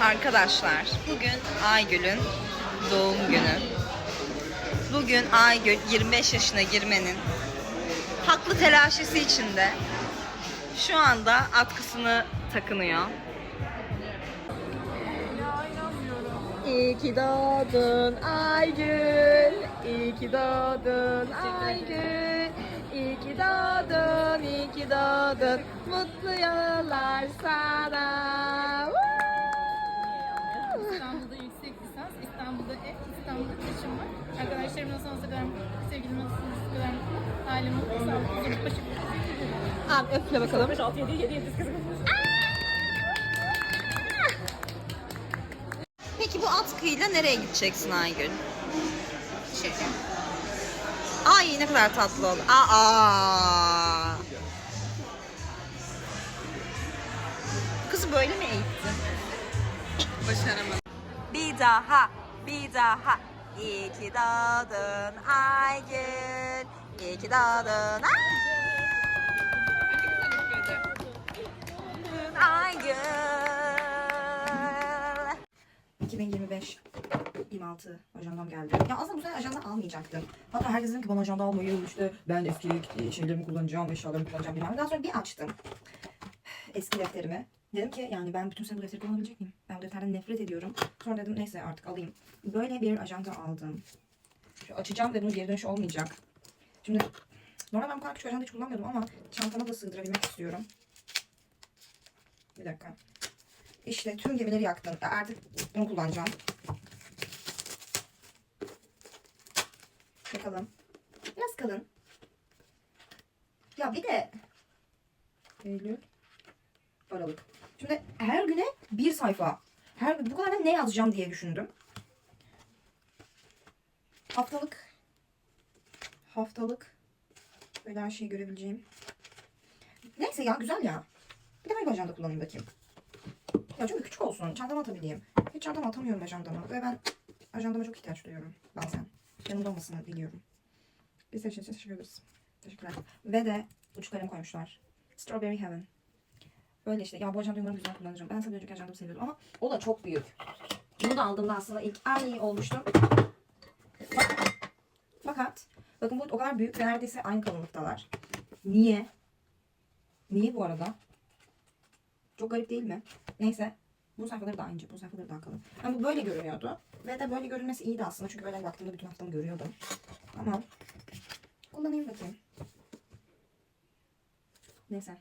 Arkadaşlar bugün Aygül'ün doğum günü. Bugün Aygül 25 yaşına girmenin haklı telaşesi içinde şu anda atkısını takınıyor. İyi ki doğdun Aygül. İyi ki doğdun Aygül. İyi ki doğdun, iyi ki doğdun. Mutlu yıllar sana. İstanbul'da ev, İstanbul'da taşınma. Arkadaşlarımla sonsuza kadar sevgilime sonsuza kadar aileme mutlu sağlık, huzurlu, başarılı. Abi öple bakalım. 5, 6, 7, 7, 7, 8, Peki bu atkıyla nereye gideceksin Aygül? Şey, Ay ne kadar tatlı oldu. Aa. Kızı böyle mi eğittin? Başaramadım. Bir daha, bir daha. İyi ki doğdun Aygül. İyi ki doğdun Aygül. Aygül. 2025 26 ajandam geldi. Ya aslında bu sene ajanda almayacaktım. Hatta herkes dedim ki bana ajanda almayı işte ben eski şeylerimi kullanacağım, eşyalarımı kullanacağım bilmem. Daha sonra bir açtım eski defterimi. Dedim ki yani ben bütün sene bu defteri kullanabilecek miyim? Ben bu defterden nefret ediyorum. Sonra dedim neyse artık alayım. Böyle bir ajanda aldım. Şu açacağım ve bunun geri dönüşü olmayacak. Şimdi normalde ben bu kadar küçük ajanda hiç kullanmıyordum ama çantama da sığdırabilmek istiyorum. Bir dakika. İşte tüm gemileri yaktım. Ya Artık bunu kullanacağım. Bakalım. Biraz kalın. Ya bir de Eylül Aralık. Şimdi her güne bir sayfa. Her bu kadar ben ne yazacağım diye düşündüm. Haftalık haftalık böyle her şeyi görebileceğim. Neyse ya güzel ya. Bir de bir ajanda kullanayım bakayım. Ya çünkü küçük olsun. Çantama atabileyim. Hiç çantama atamıyorum ajandamı. Ve ben ajandama çok ihtiyaç duyuyorum bazen. Yanımda olmasını seçin için teşekkür ederiz. Teşekkürler. Ve de uç kalem koymuşlar. Strawberry Heaven. Böyle işte. Ya bu ajandayı umarım güzel kullanacağım. Ben sadece önceki ajandamı seviyordum ama o da çok büyük. Bunu da aldığımda aslında ilk ay olmuştu. Fakat, fakat bakın bu o kadar büyük ve neredeyse aynı kalınlıktalar. Niye? Niye bu arada? Çok garip değil mi? Neyse. Bu sayfaları daha ince, bu sayfaları daha kalın. Yani bu böyle görünüyordu. Ve de böyle görünmesi iyiydi aslında. Çünkü böyle baktığımda bütün haftamı görüyordum. Ama kullanayım bakayım. Neyse.